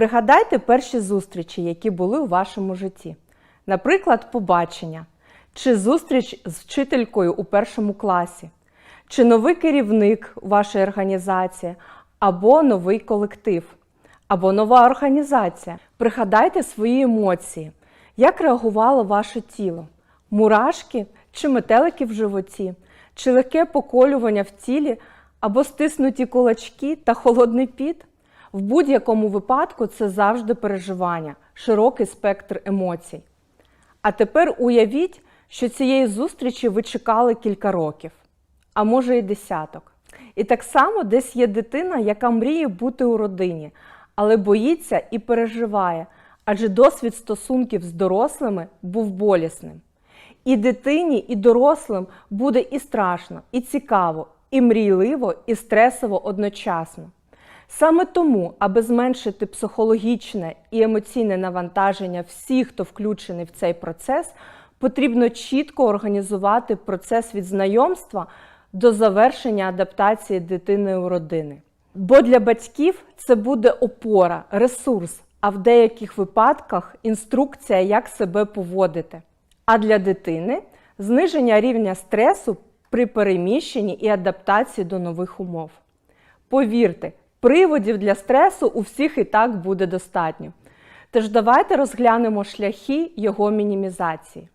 Пригадайте перші зустрічі, які були у вашому житті. Наприклад, побачення, чи зустріч з вчителькою у першому класі, чи новий керівник у вашій організації, або новий колектив, або нова організація. Пригадайте свої емоції, як реагувало ваше тіло, мурашки чи метелики в животі, чи легке поколювання в тілі, або стиснуті кулачки та холодний піт. В будь-якому випадку це завжди переживання, широкий спектр емоцій. А тепер уявіть, що цієї зустрічі ви чекали кілька років, а може і десяток. І так само десь є дитина, яка мріє бути у родині, але боїться і переживає, адже досвід стосунків з дорослими був болісним. І дитині, і дорослим буде і страшно, і цікаво, і мрійливо, і стресово одночасно. Саме тому, аби зменшити психологічне і емоційне навантаження всіх, хто включений в цей процес, потрібно чітко організувати процес від знайомства до завершення адаптації дитини у родини. Бо для батьків це буде опора, ресурс, а в деяких випадках інструкція, як себе поводити. А для дитини зниження рівня стресу при переміщенні і адаптації до нових умов. Повірте, приводів для стресу у всіх і так буде достатньо. Тож давайте розглянемо шляхи його мінімізації.